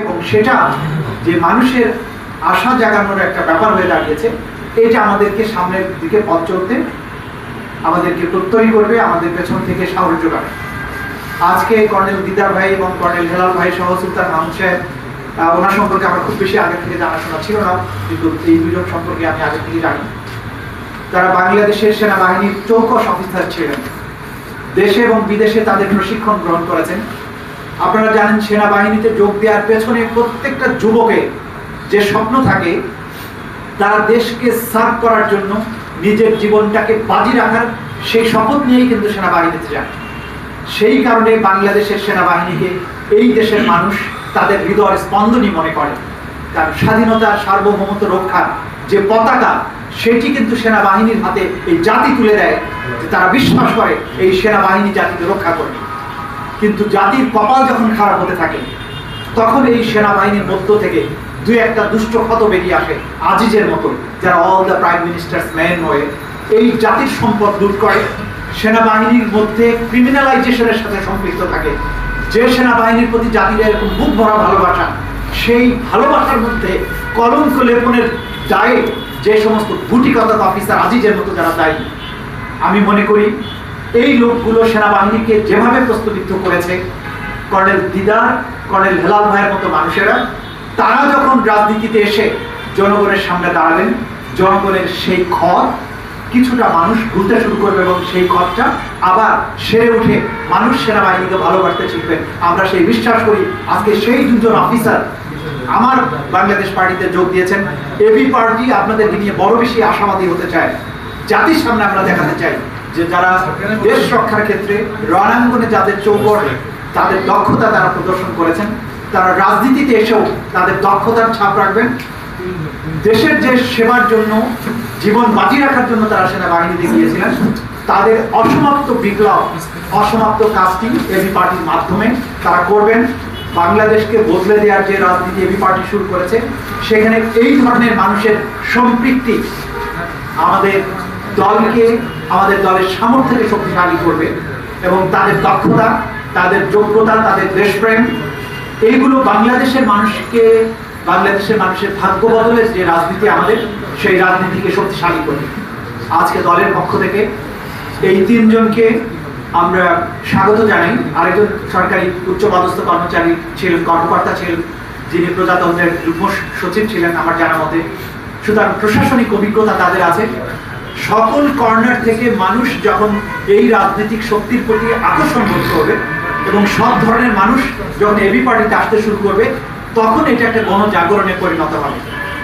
এবং সেটা যে মানুষের আশা জাগানোর একটা ব্যাপার হয়ে দাঁড়িয়েছে, এটা আমাদেরকে সামনের দিকে পথ চলতে আমাদেরকে প্রত্যয়ী করবে, আমাদের পেছন থেকে সাহস যোগাবে। আজকে কর্নেল দিদার ভাই এবং কর্নেল হেলাল ভাই সহ সুলতান মাহমুদ সাহেব ওনার সম্পর্কে আমার খুব বেশি আগে থেকে জানাশোনা ছিল না, কিন্তু এই দুজন সম্পর্কে আমি আগে থেকে জানি। তারা বাংলাদেশের সেনাবাহিনীর চৌকস অফিসার ছিলেন। দেশে এবং বিদেশে তাদের প্রশিক্ষণ গ্রহণ করেছেন। আপনারা জানেন সেনাবাহিনীতে যোগ দেওয়ার পেছনে প্রত্যেকটা যুবকের যে স্বপ্ন থাকে, তারা দেশকে সার্ভ করার জন্য নিজের জীবনটাকে বাজি রাখার সেই শপথ নিয়েই কিন্তু সেনাবাহিনীতে যায় সেই কারণে বাংলাদেশের সেনাবাহিনীকে এই দেশের মানুষ তাদের হৃদয়ের স্পন্দনই মনে করে। তার স্বাধীনতা, সার্বভৌমত্ব রক্ষার যে পতাকা, সেটি কিন্তু সেনাবাহিনীর হাতে এই জাতি তুলে দেয় যে তারা বিশ্বাস করে এই সেনাবাহিনী জাতিকে রক্ষা করবে। কিন্তু জাতির কপাল যখন খারাপ হতে থাকে, তখন এই সেনাবাহিনীর মধ্য থেকে দুই একটা দুষ্ট ক্ষত বেরিয়ে আসে আজিজের মতো, যারা all the prime minister's man হয়ে এই জাতির সম্পদ লুট করে। সেনাবাহিনীর মধ্যে ক্রিমিনালাইজেশনের সাথে সম্পৃক্ত থাকে। যে সেনাবাহিনীর প্রতি জাতির এরকম বুক ভরা ভালোবাসা, সেই ভালোবাসার মধ্যে কলঙ্ক লেপনের দায়ে যে সমস্ত গুটিকতা অফিসার আজিজের মতো যারা দায়ী। আমি মনে করি এই লোকগুলো সেনাবাহিনীকে যেভাবে প্রস্তুত করেছে, কর্নেল দিদার, কর্নেল হেলাল ভাইয়ের মতো মানুষেরা, তারা যখন রাজনীতিতে এসে জনগণের সামনে দাঁড়াবেন জনগণের সেই খত কিছুটা মানুষ ভুলতে শুরু করবে এবং সেই খতটা আবার সেরে উঠে মানুষ সেনাবাহিনীকে ভালোবাসতে শিখবেন আমরা সেই বিশ্বাস করি, আজকে সেই দুজন অফিসার আমার বাংলাদেশ পার্টিতে যোগ দিয়েছেন। এবি পার্টি আপনাদেরকে নিয়ে বড় বেশি আশাবাদী হতে চায়। জাতির সামনে আমরা দেখাতে চাই। যে যারা দেশ রক্ষার ক্ষেত্রে রণাঙ্গনে যাদের চৌকর তাদের দক্ষতা তারা প্রদর্শন করেছেন। তারা রাজনীতিতে এসেও তাদের দক্ষতার ছাপ রাখবেন। দেশের যে সেবার জন্য, জীবন বাজি রাখার জন্য তারা সেনাবাহিনীতে গিয়েছিলেন। তাদের অসমাপ্ত বিপ্লব, অসমাপ্ত কাজটি এবি পার্টির মাধ্যমে তারা করবেন। বাংলাদেশকে বদলে দেওয়ার যে রাজনীতি এবি পার্টি শুরু করেছে, সেখানে এই ধরনের মানুষের সম্পৃক্তি আমাদের দলকে, আমাদের দলের সামর্থ্যকে শক্তিশালী করবে এবং তাদের দক্ষতা, তাদের যোগ্যতা, তাদের দেশপ্রেম, এইগুলো বাংলাদেশের মানুষকে, বাংলাদেশের মানুষের ভাগ্য বদলের যে রাজনীতি আমাদের, সেই রাজনীতিকে শক্তিশালী করবে। আজকে দলের পক্ষ থেকে এই তিনজনকে আমরা স্বাগত জানাই। আরেকজন সরকারি উচ্চপদস্থ কর্মচারী ছিলেন, কর্মকর্তা ছিলেন, যিনি প্রজাতন্ত্রের যুগ্ম সচিব ছিলেন আমার জানা মতে। সুতরাং প্রশাসনিক অভিজ্ঞতা তাদের আছে। সকল কর্নার থেকে মানুষ যখন এই রাজনৈতিক শক্তির প্রতি আকর্ষণ বোধ করবে এবং সব ধরনের মানুষ যখন এবি পার্টিতে আসতে শুরু করবে, তখন এটা একটা গণজাগরণে পরিণত হবে।